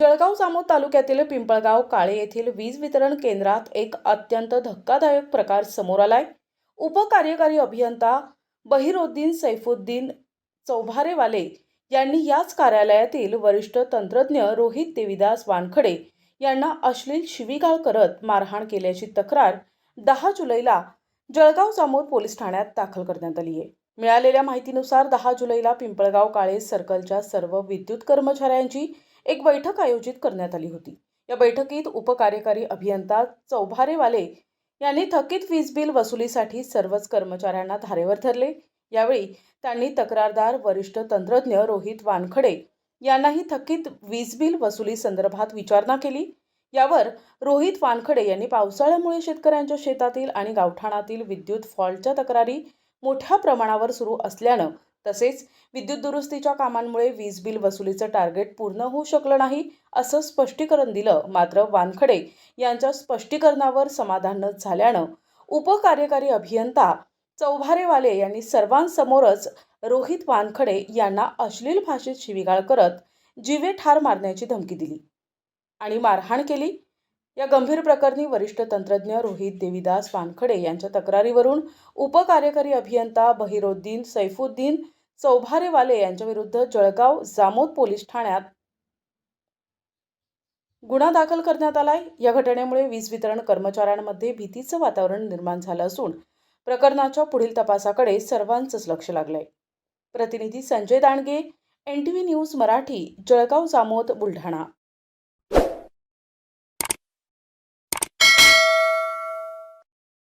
जळगाव जामोद तालुक्यातील पिंपळगाव काळे येथील वीज वितरण केंद्रात एक अत्यंत धक्कादायक प्रकार समोर आलाय. उपकार्यकारी अभियंता बहिरोद्दीन सैफुद्दीन चौभारेवाले यांनी याच कार्यालयातील वरिष्ठ तंत्रज्ञ रोहित देविदास वानखडे यांना अश्लील शिवीगाळ करत मारहाण केल्याची तक्रार दहा जुलैला जळगाव जामोद पोलीस ठाण्यात दाखल करण्यात आली आहे मिळालेल्या माहितीनुसार दहा जुलैला पिंपळगाव काळे सर्कलच्या सर्व विद्युत कर्मचाऱ्यांची एक बैठक आयोजित करण्यात आली होती. या बैठकीत उपकार्यकारी अभियंता चौभारेवाले यांनी थकीत वीज बिल वसुलीसाठी सर्वच कर्मचाऱ्यांना धारेवर धरले. यावेळी त्यांनी तक्रारदार वरिष्ठ तंत्रज्ञ रोहित वानखडे यांनाही थकीत वीज बिल वसुली संदर्भात विचारणा केली. यावर रोहित वानखडे यांनी पावसाळ्यामुळे शेतकऱ्यांच्या शेतातील आणि गावठाणातील विद्युत फॉल्टच्या तक्रारी मोठ्या प्रमाणावर सुरू असल्यानं तसेच विद्युत दुरुस्तीच्या कामांमुळे वीज बिल वसुलीचं टार्गेट पूर्ण होऊ शकलं नाही असं स्पष्टीकरण दिलं. मात्र वानखडे यांच्या स्पष्टीकरणावर समाधान न झाल्यानं उपकार्यकारी अभियंता चौभारेवाले यांनी सर्वांसमोरच रोहित वानखडे यांना अश्लील भाषेत शिवीगाळ करत जीवे ठार मारण्याची धमकी दिली आणि मारहाण केली. या गंभीर प्रकरणी वरिष्ठ तंत्रज्ञ रोहित देवीदास वानखडे यांच्या तक्रारीवरून उपकार्यकारी अभियंता बहिरोद्दीन सैफुद्दीन चौभारेवाले यांच्याविरुद्ध जळगाव जामोद पोलीस ठाण्यात गुन्हा दाखल करण्यात आलाय. या घटनेमुळे वीज वितरण कर्मचाऱ्यांमध्ये भीतीचं वातावरण निर्माण झालं असून प्रकरणाच्या पुढील तपासाकडे सर्वांचंच लक्ष लागलंय. प्रतिनिधी Sanjay Dandge N T V news Marathi Jalgaon Jamod Buldhana.